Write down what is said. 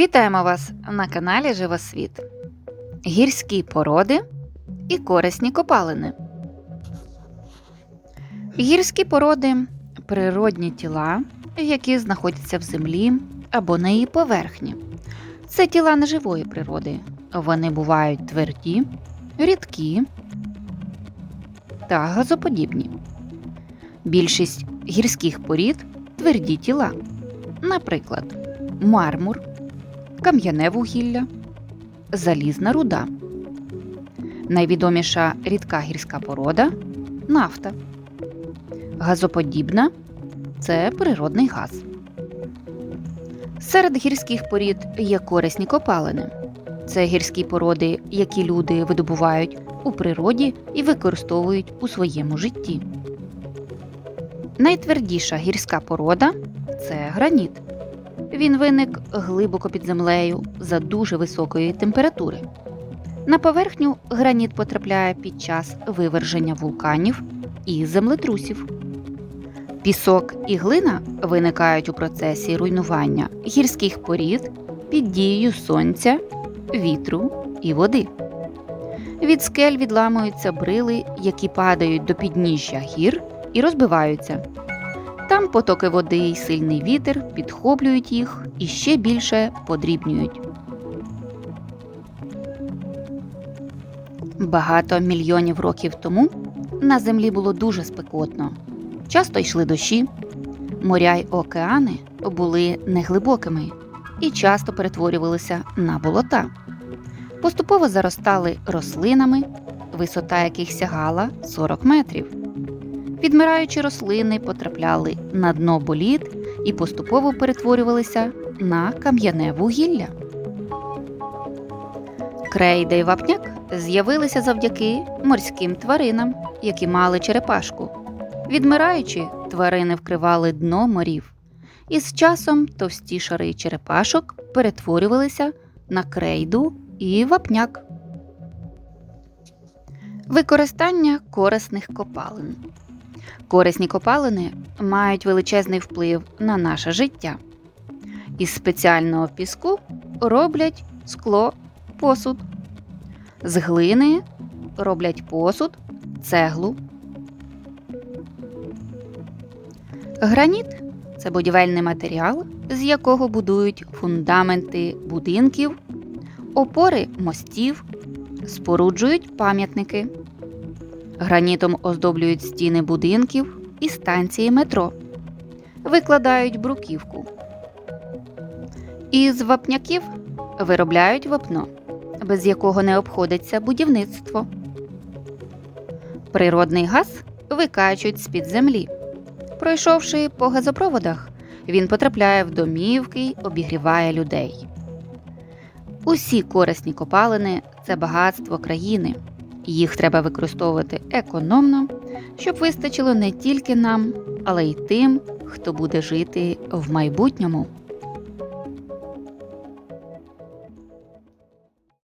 Вітаємо вас на каналі Живосвіт. Гірські породи і корисні копалини. Гірські породи природні тіла, які знаходяться в землі або на її поверхні. Це тіла неживої природи. Вони бувають тверді, рідкі та газоподібні. Більшість гірських порід тверді тіла, наприклад, мармур, кам'яне вугілля, залізна руда. Найвідоміша рідка гірська порода нафта. Газоподібна це природний газ. Серед гірських порід є корисні копалини. Це гірські породи, які люди видобувають у природі і використовують у своєму житті. Найтвердіша гірська порода це граніт. Він виник глибоко під землею за дуже високої температури. На поверхню граніт потрапляє під час виверження вулканів і землетрусів. Пісок і глина виникають у процесі руйнування гірських порід під дією сонця, вітру і води. Від скель відламуються брили, які падають до підніжжя гір і розбиваються. Там потоки води й сильний вітер підхоплюють їх і ще більше подрібнюють. Багато мільйонів років тому на землі було дуже спекотно. Часто йшли дощі, моря й океани були неглибокими і часто перетворювалися на болота. Поступово заростали рослинами, висота яких сягала 40 метрів. Відмираючі рослини потрапляли на дно боліт і поступово перетворювалися на кам'яне вугілля. Крейда й вапняк з'явилися завдяки морським тваринам, які мали черепашку. Відмираючи, тварини вкривали дно морів, і з часом товсті шари черепашок перетворювалися на крейду і вапняк. Використання корисних копалин. Корисні копалини мають величезний вплив на наше життя. Із спеціального піску роблять скло, посуд. З глини роблять посуд, цеглу. Граніт це будівельний матеріал, з якого будують фундаменти будинків, опори мостів, споруджують пам'ятники. Гранітом оздоблюють стіни будинків і станції метро, викладають бруківку. Із вапняків виробляють вапно, без якого не обходиться будівництво. Природний газ викачують з-під землі. Пройшовши по газопроводах, він потрапляє в домівки й обігріває людей. Усі корисні копалини це багатство країни. Їх треба використовувати економно, щоб вистачило не тільки нам, але й тим, хто буде жити в майбутньому.